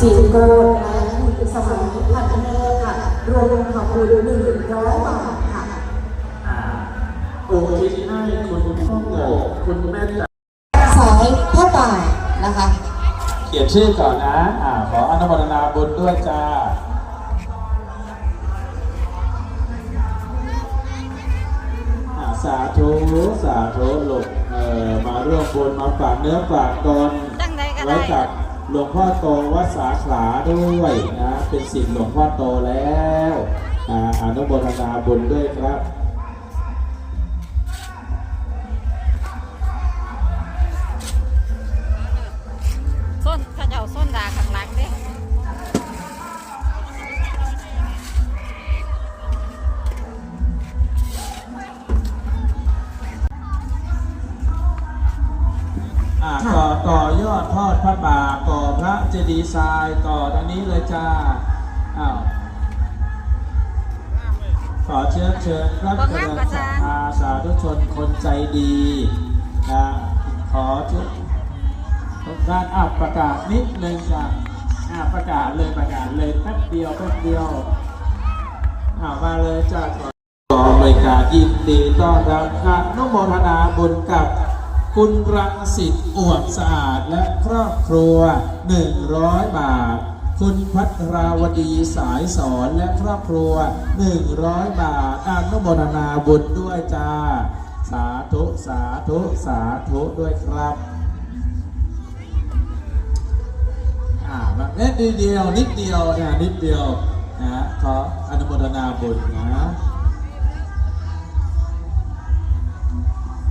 จิตโกรธและคุณสมัยพันเนตรค่ะรวมทำบุญหนึ่งร้อยบาทค่ะอ่าโอ้ทิศให้คุณพ่อโง่คุณแม่จ๋าสายผ้าป่านะคะ เขียนชื่อก่อนนะ อ่า ขออนุโมทนาบุญด้วยจ้าอ่าสาธุสาธุหลบเอ่อมาร่วมบุญมาฝากเนื้อฝากตนจังใดก็ได้ไว้กับ หลวงพ่อโตวัดสาขาด้วยนะเป็นสิทธิ์หลวงพ่อโตแล้วอ่าอนุโมทนาบุญด้วยครับ อ่าก่อต่อยอดทอดพระป่าก่อพระเจดีย์ทรายก่อทางนี้เลยจ้าอ้าวขอเชิญเชิญรับเจริญศรัทธาสาธุชนคนใจดีนะขอชุดทุกท่านอะประกาศนิดนึงจ้ะอะประกาศเลยประกาศเลยแป๊บเดียวแป๊บเดียวอ่ามาเลยจ้าขอขอรายการยินดีต้อนรับอนุโมทนาบุญกับ คุณรังสิตอวดสะอาดและครอบครัว 100 บาท คุณพัทราวดีสายสอนและครอบครัว 100 บาทอนุโมทนาบุญด้วยจ้า สาธุสาธุสาธุด้วยครับอ่าแบบนิดเดียวนิดเดียวนะนิดเดียวนะขออนุโมทนาบุญนะ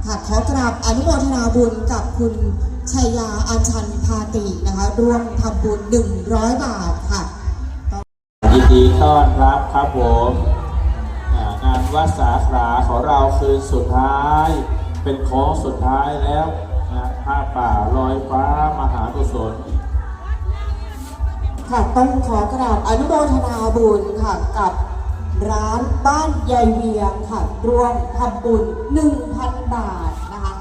ค่ะขอกราบอนุโมทนาบุญกับคุณชัยยาอัญชันพาตินะคะร่วมทำบุญ 100 บาทค่ะยินดีต้อนรับครับผมอ่างานวัดสาขาของเราคืนสุดท้าย เป็นโค้งสุดท้ายแล้วนะผ้าป่าลอยฟ้ามหากุศลค่ะต้องขอกราบอนุโมทนาบุญค่ะกับ ร้านบ้านยายเวียงค่ะรวมทำบุญ 1,000 บาทนะคะ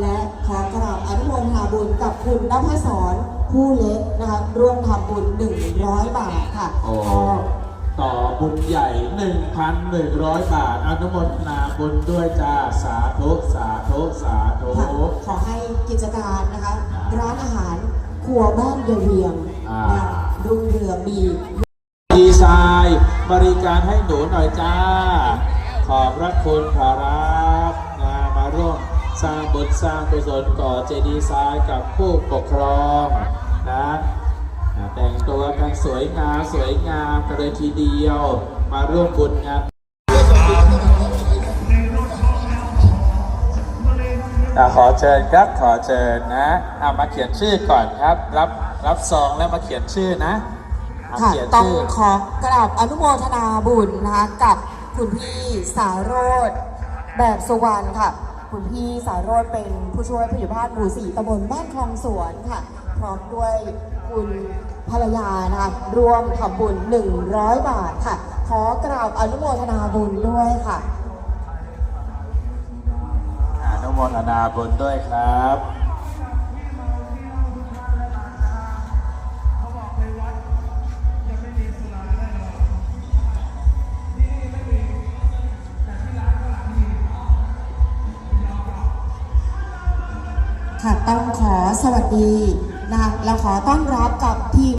และขอกราบอนุโมทนาบุญกับคุณนภศรผู้เล็กนะคะร่วมทำบุญ 100 บาทค่ะโอ้ ก็ต่อบุญใหญ่ 1,100 บาทอนุโมทนาบุญด้วยจ้า สาธุ สาธุ สาธุ ค่ะขอให้กิจการนะคะ ร้านอาหารครัวบ้านยายเวียงอ่า นะรุ่งเรืองมีดีไซน์บริการให้หนูหน่อยจ้า ขอบพระคุณขอรับนะมาร่วมสร้างบุญสร้างกุศลก่อเจดีย์ทรายกับผู้ปกครองนะแต่งตัวกันสวยงามสวยงามกันเลยทีเดียว มาร่วมบุญงานขอเชิญครับขอเชิญนะเอามาเขียนชื่อก่อนครับ รับรับซองแล้วมาเขียนชื่อนะ เอาค่ะ เขียนต้องชื่อขอกราบอนุโมทนาบุญนะคะกับคุณพี่สารโรธแบบสุวรรณค่ะ คุณพี่สารโรธเป็นผู้ช่วยผู้ใหญ่บ้านหมู่สี่ตำบลบ้านคลองสวนค่ะ พร้อมด้วยคุณภรรยานะคะร่วมทำบุญ 100 บาทค่ะ ขอกราบอนุโมทนาบุญด้วยค่ะ อนุโมทนาบุญด้วยครับ ค่ะต้องขอสวัสดีนะคะแล้วขอต้อนรับกับทีม